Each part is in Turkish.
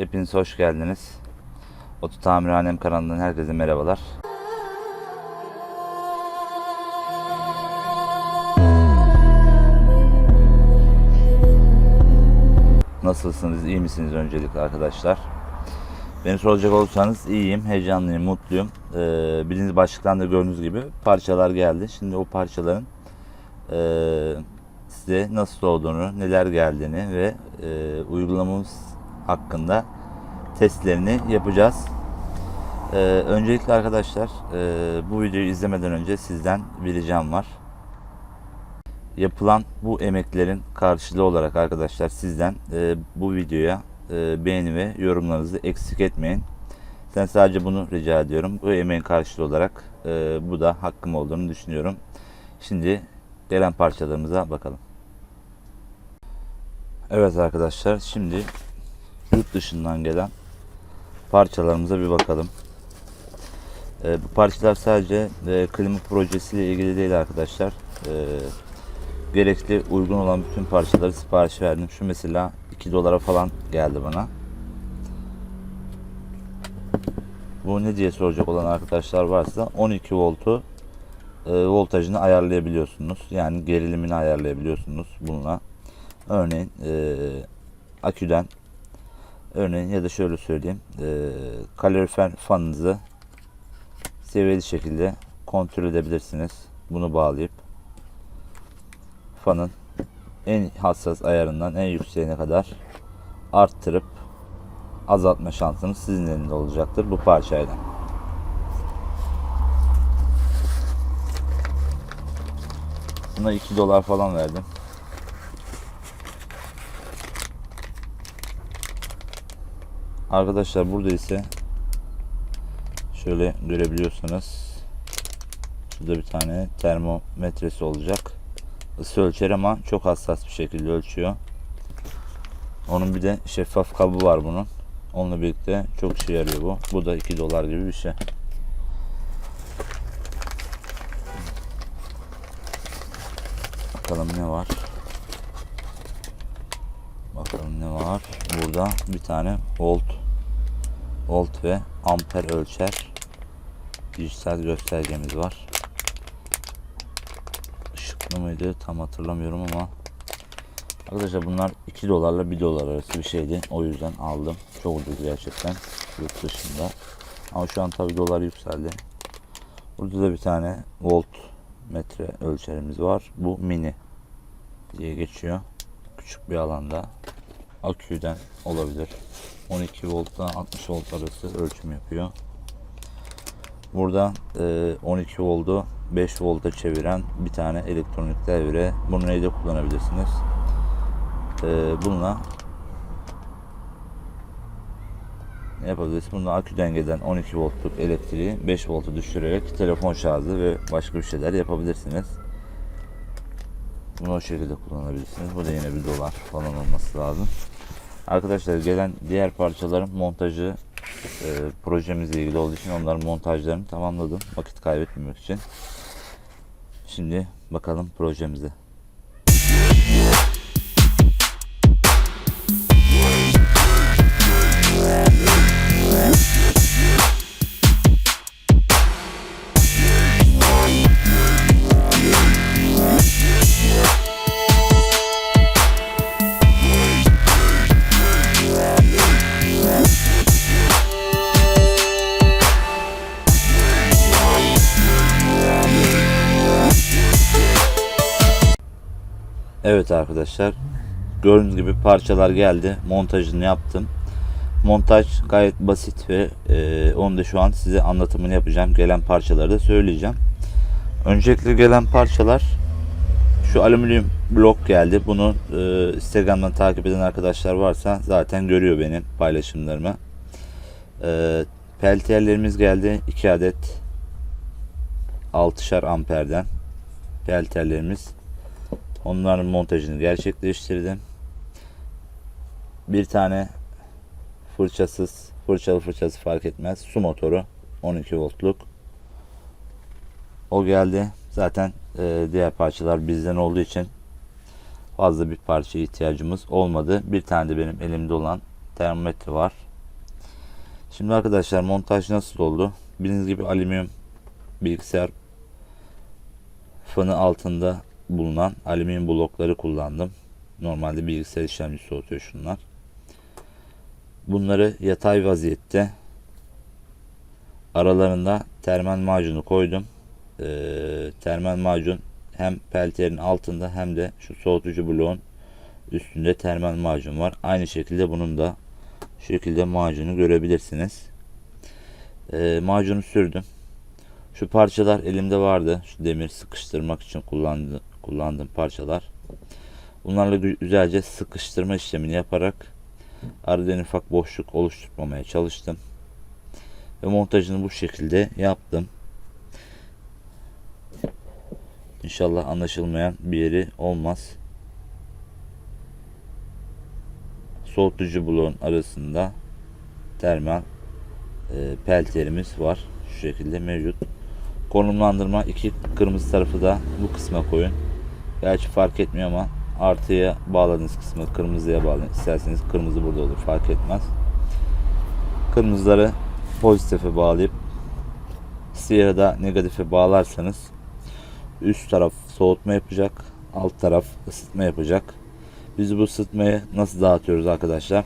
Hepiniz hoş geldiniz. Oto Tamirhanem kanalından herkese merhabalar. Nasılsınız, iyi misiniz öncelikle arkadaşlar? Beni soracak olursanız iyiyim, heyecanlıyım, mutluyum. Ee, bildiğiniz başlıktan da gördüğünüz gibi parçalar geldi. Şimdi o parçaların eee, size nasıl olduğunu, neler geldiğini ve e, uygulamamız hakkında testlerini yapacağız. Ee, öncelikle arkadaşlar e, bu videoyu izlemeden önce sizden bir ricam var. Yapılan bu emeklerin karşılığı olarak arkadaşlar sizden e, bu videoya e, beğeni ve yorumlarınızı eksik etmeyin. Sen sadece bunu rica ediyorum. Bu emeğin karşılığı olarak e, bu da hakkım olduğunu düşünüyorum. Şimdi gelen parçalarımıza bakalım. Evet arkadaşlar şimdi yurt dışından gelen parçalarımıza bir bakalım. Ee, bu parçalar sadece e, klima projesiyle ilgili değil arkadaşlar. Ee, gerekli uygun olan bütün parçaları sipariş verdim. Şu mesela 2 dolara falan geldi bana. Bu ne diye soracak olan arkadaşlar varsa 12 voltu e, voltajını ayarlayabiliyorsunuz. Yani gerilimini ayarlayabiliyorsunuz bununla. Örneğin e, aküden örneğin ya da şöyle söyleyeyim e, kalorifer fanınızı seviyeli şekilde kontrol edebilirsiniz. Bunu bağlayıp fanın en hassas ayarından en yükseğine kadar arttırıp azaltma şansınız sizin elinde olacaktır bu parçayla. Buna 2 dolar falan verdim. Arkadaşlar burada ise şöyle görebiliyorsanız şurada bir tane termometresi olacak. Isı ölçer ama çok hassas bir şekilde ölçüyor. Onun bir de şeffaf kabı var bunun. Onunla birlikte çok işe yarıyor bu. Bu da 2 dolar gibi bir şey. Bakalım ne var. Bakalım ne var. Burada bir tane volt volt ve amper ölçer dijital göstergemiz var. Işıklı mıydı tam hatırlamıyorum ama Arkadaşlar bunlar 2 dolarla 1 dolar arası bir şeydi. O yüzden aldım. Çok ucuz gerçekten yurt dışında. Ama şu an tabi dolar yükseldi. Burada da bir tane volt metre ölçerimiz var. Bu mini diye geçiyor. Küçük bir alanda aküden olabilir. 12 voltla 60 volt arası ölçüm yapıyor. Burada e, 12 voltu 5 volta çeviren bir tane elektronik devre. Bunu neyde kullanabilirsiniz? E, bununla ne yapabilirsiniz? Bununla aküden gelen 12 voltluk elektriği 5 volta düşürerek telefon şarjı ve başka bir şeyler yapabilirsiniz. Bunu o şekilde kullanabilirsiniz. Bu da yine bir dolar falan olması lazım. Arkadaşlar gelen diğer parçaların montajı e, projemizle ilgili olduğu için onların montajlarını tamamladım. Vakit kaybetmemek için. Şimdi bakalım projemize. Arkadaşlar. Gördüğünüz gibi parçalar geldi. Montajını yaptım. Montaj gayet basit ve e, onu da şu an size anlatımını yapacağım. Gelen parçaları da söyleyeceğim. Öncelikle gelen parçalar şu alüminyum blok geldi. Bunu e, Instagram'dan takip eden arkadaşlar varsa zaten görüyor benim paylaşımlarımı. E, peltiyerlerimiz geldi. 2 adet 6'şar amperden peltiyerlerimiz. Onların montajını gerçekleştirdim. Bir tane fırçasız, fırçalı fırçası fark etmez. Su motoru 12 voltluk. O geldi. Zaten e, diğer parçalar bizden olduğu için fazla bir parça ihtiyacımız olmadı. Bir tane de benim elimde olan termometre var. Şimdi arkadaşlar montaj nasıl oldu? Bildiğiniz gibi alüminyum bilgisayar fanı altında bulunan alüminyum blokları kullandım. Normalde bilgisayar işlemcisi soğutuyor şunlar. Bunları yatay vaziyette aralarında termal macunu koydum. Ee, termal macun hem pelterin altında hem de şu soğutucu bloğun üstünde termal macun var. Aynı şekilde bunun da şekilde macunu görebilirsiniz. Ee, macunu sürdüm. Şu parçalar elimde vardı. Şu demir sıkıştırmak için kullandı, kullandığım parçalar. Bunlarla gü- güzelce sıkıştırma işlemini yaparak arada en ufak boşluk oluşturmamaya çalıştım. Ve montajını bu şekilde yaptım. İnşallah anlaşılmayan bir yeri olmaz. Soğutucu bloğun arasında termal e, pelterimiz var. Şu şekilde mevcut. Konumlandırma iki kırmızı tarafı da bu kısma koyun. Gerçi fark etmiyor ama artıya bağladığınız kısmı kırmızıya bağlayın. İsterseniz kırmızı burada olur fark etmez. Kırmızıları pozitife bağlayıp siyahı da negatife bağlarsanız üst taraf soğutma yapacak, alt taraf ısıtma yapacak. Biz bu ısıtmayı nasıl dağıtıyoruz arkadaşlar?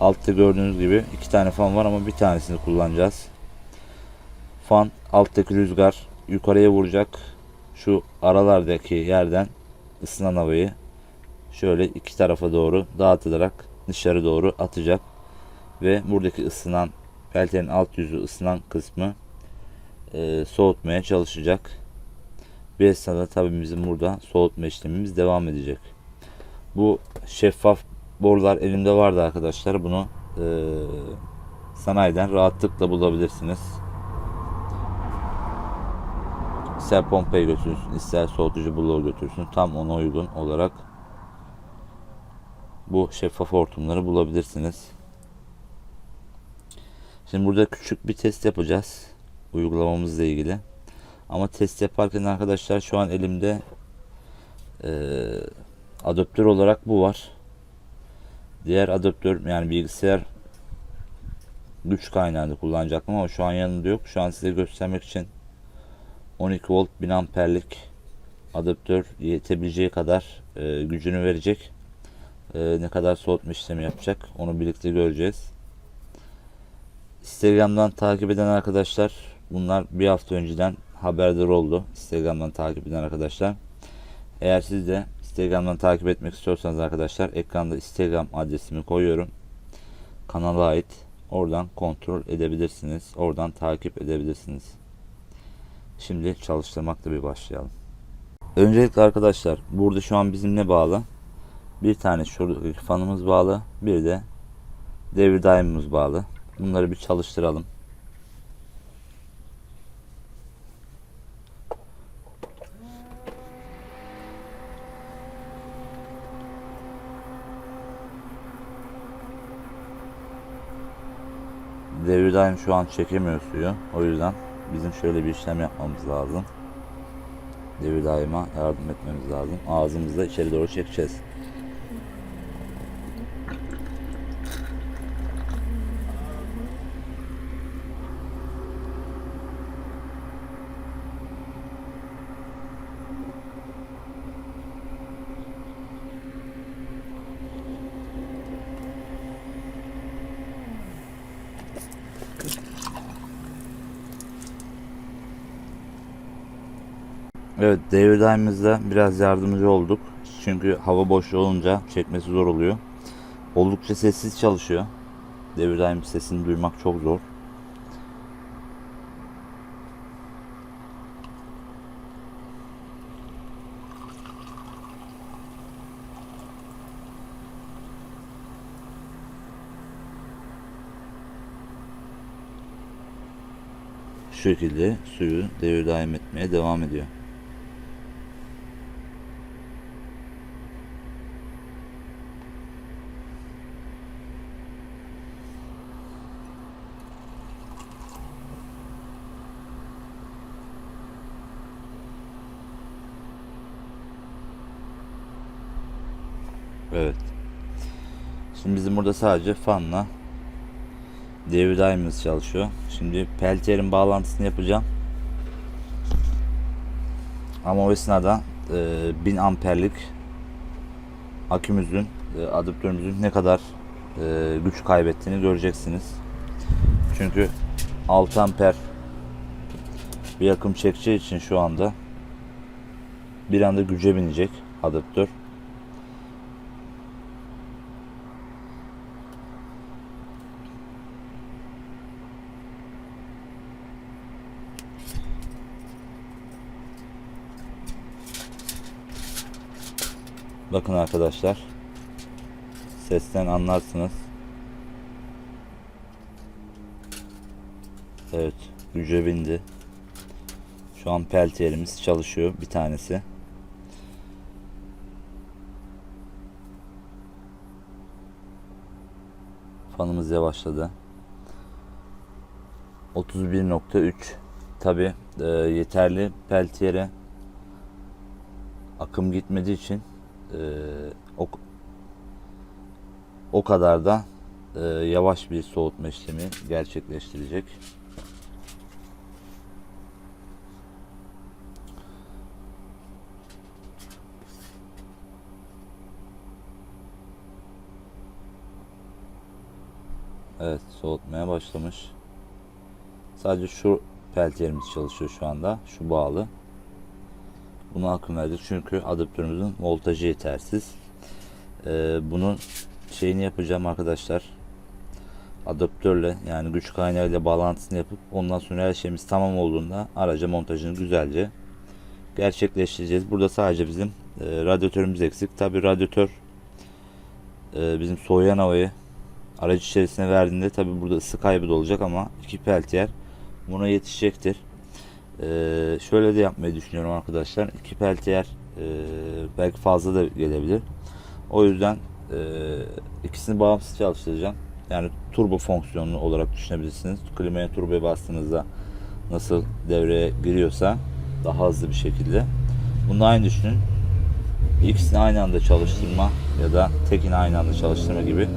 Altta gördüğünüz gibi iki tane fan var ama bir tanesini kullanacağız. Fan alttaki rüzgar yukarıya vuracak. Şu aralardaki yerden ısınan havayı şöyle iki tarafa doğru dağıtılarak dışarı doğru atacak. Ve buradaki ısınan peltenin alt yüzü ısınan kısmı e, soğutmaya çalışacak. Bir esnada tabii bizim burada soğutma işlemimiz devam edecek. Bu şeffaf borular elimde vardı arkadaşlar. Bunu e, sanayiden rahatlıkla bulabilirsiniz. İster pompayı götürürsün, ister soğutucu bloğu götürürsün. Tam ona uygun olarak bu şeffaf hortumları bulabilirsiniz. Şimdi burada küçük bir test yapacağız. Uygulamamızla ilgili. Ama test yaparken arkadaşlar şu an elimde eee adaptör olarak bu var. Diğer adaptör yani bilgisayar güç kaynağını kullanacaktım ama şu an yanında yok. Şu an size göstermek için 12 volt 1000 amperlik adaptör yetebileceği kadar e, gücünü verecek. E, ne kadar soğutma işlemi yapacak onu birlikte göreceğiz. Instagram'dan takip eden arkadaşlar bunlar bir hafta önceden haberdar oldu. Instagram'dan takip eden arkadaşlar. Eğer siz de Instagram'dan takip etmek istiyorsanız arkadaşlar ekranda Instagram adresimi koyuyorum. Kanala ait. Oradan kontrol edebilirsiniz. Oradan takip edebilirsiniz. Şimdi çalıştırmakla bir başlayalım. Öncelikle arkadaşlar burada şu an bizim ne bağlı? Bir tane şuradaki fanımız bağlı. Bir de devir daimimiz bağlı. Bunları bir çalıştıralım. Devir daim şu an çekemiyor suyu. O yüzden bizim şöyle bir işlem yapmamız lazım. Devir daima yardım etmemiz lazım. Ağzımızla içeri doğru çekeceğiz. Evet devir daimimizde biraz yardımcı olduk. Çünkü hava boşluğu olunca çekmesi zor oluyor. Oldukça sessiz çalışıyor. Devir daim sesini duymak çok zor. Şekilde suyu devir daim etmeye devam ediyor. Evet. Şimdi bizim burada sadece fanla devir daimimiz çalışıyor. Şimdi peltierin bağlantısını yapacağım. Ama o esnada e, 1000 amperlik akümüzün, e, adaptörümüzün ne kadar e, güç kaybettiğini göreceksiniz. Çünkü 6 amper bir akım çekeceği için şu anda bir anda güce binecek adaptör. Bakın arkadaşlar. Sesten anlarsınız. Evet, güce bindi. Şu an peltiyerimiz çalışıyor bir tanesi. Fanımız yavaşladı. 31.3 Tabi yeterli peltiyere akım gitmediği için e, o, o kadar da e, yavaş bir soğutma işlemi gerçekleştirecek. Evet soğutmaya başlamış. Sadece şu peltiyerimiz çalışıyor şu anda. Şu bağlı. Buna akım verdik çünkü adaptörümüzün voltajı yetersiz. Ee, bunun şeyini yapacağım arkadaşlar. Adaptörle yani güç kaynağıyla bağlantısını yapıp ondan sonra her şeyimiz tamam olduğunda araca montajını güzelce gerçekleştireceğiz. Burada sadece bizim e, radyatörümüz eksik. Tabi radyatör e, bizim soğuyan havayı aracı içerisine verdiğinde tabi burada ısı kaybı da olacak ama iki peltiyer buna yetişecektir. Ee, şöyle de yapmayı düşünüyorum arkadaşlar. İki peltiyer e, belki fazla da gelebilir. O yüzden e, ikisini bağımsız çalıştıracağım. Yani turbo fonksiyonlu olarak düşünebilirsiniz. Klimaya turboya bastığınızda nasıl devreye giriyorsa daha hızlı bir şekilde. Bunu aynı düşünün. İkisini aynı anda çalıştırma ya da tekini aynı anda çalıştırma gibi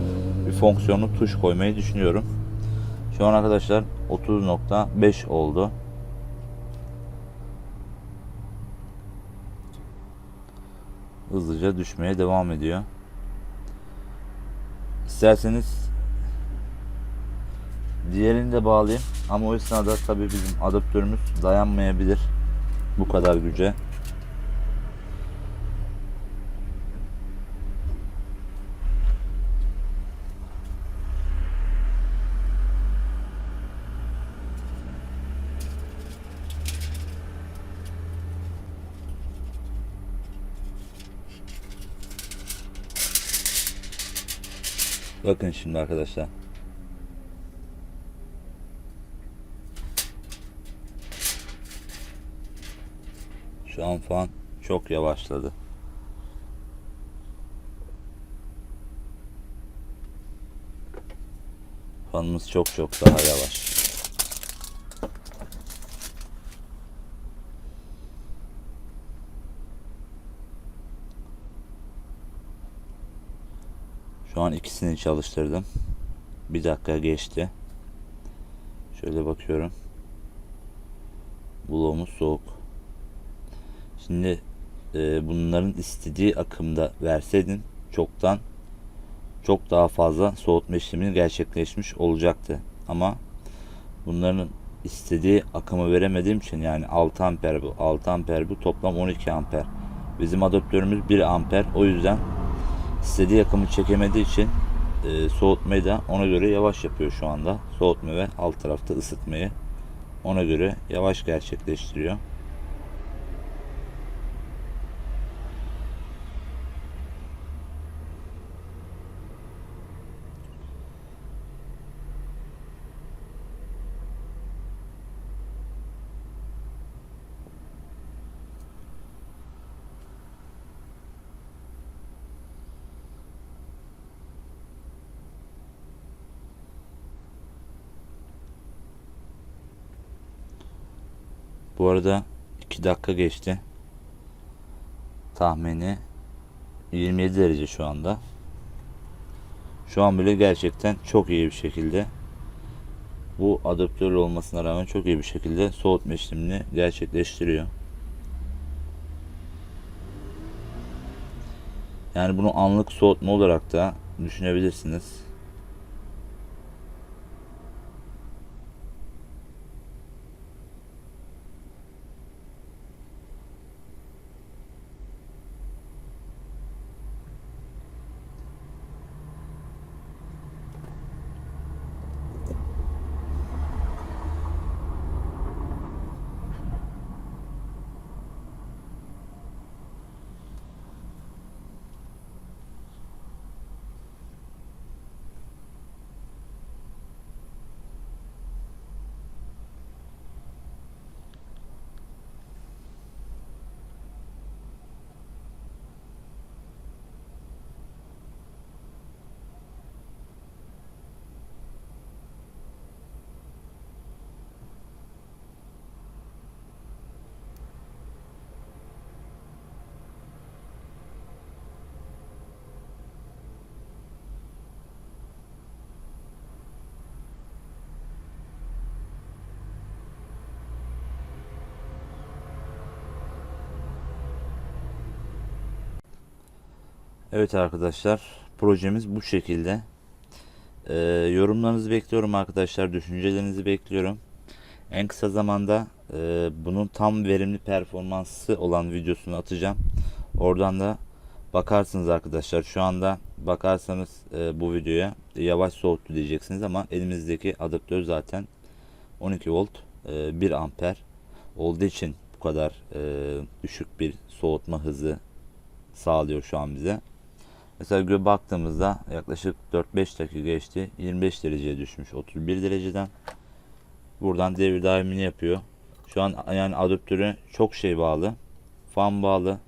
bir fonksiyonlu tuş koymayı düşünüyorum. Şu an arkadaşlar 30.5 oldu. Hızlıca düşmeye devam ediyor. İsterseniz diğerini de bağlayayım ama o esnada tabii bizim adaptörümüz dayanmayabilir bu kadar güce. Bakın şimdi arkadaşlar. Şu an fan çok yavaşladı. Fanımız çok çok daha yavaş. Şu an ikisini çalıştırdım. Bir dakika geçti. Şöyle bakıyorum. Bloğumuz soğuk. Şimdi e, bunların istediği akımda verseydin çoktan çok daha fazla soğutma işlemini gerçekleşmiş olacaktı. Ama bunların istediği akımı veremediğim için yani 6 amper bu 6 amper bu toplam 12 amper. Bizim adaptörümüz 1 amper. O yüzden istediği akımı çekemediği için e, soğutmayı da ona göre yavaş yapıyor şu anda. Soğutma ve alt tarafta ısıtmayı ona göre yavaş gerçekleştiriyor. Bu arada 2 dakika geçti. Tahmini 27 derece şu anda. Şu an bile gerçekten çok iyi bir şekilde bu adaptör olmasına rağmen çok iyi bir şekilde soğutma işlemini gerçekleştiriyor. Yani bunu anlık soğutma olarak da düşünebilirsiniz. Evet arkadaşlar projemiz bu şekilde. Ee, yorumlarınızı bekliyorum arkadaşlar. Düşüncelerinizi bekliyorum. En kısa zamanda e, bunun tam verimli performansı olan videosunu atacağım. Oradan da bakarsınız arkadaşlar. Şu anda bakarsanız e, bu videoya yavaş soğuttu diyeceksiniz ama elimizdeki adaptör zaten 12 volt e, 1 amper olduğu için bu kadar e, düşük bir soğutma hızı sağlıyor şu an bize. Mesela göğe baktığımızda yaklaşık 4-5 dakika geçti. 25 dereceye düşmüş 31 dereceden. Buradan devir daimini yapıyor. Şu an yani adaptörü çok şey bağlı. Fan bağlı.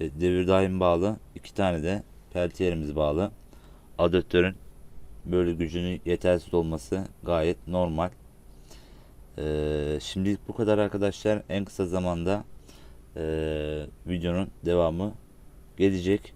e, Devir daim bağlı. iki tane de peltiyerimiz bağlı. Adaptörün böyle gücünün yetersiz olması gayet normal. Ee, şimdilik bu kadar arkadaşlar. En kısa zamanda e, videonun devamı gelecek.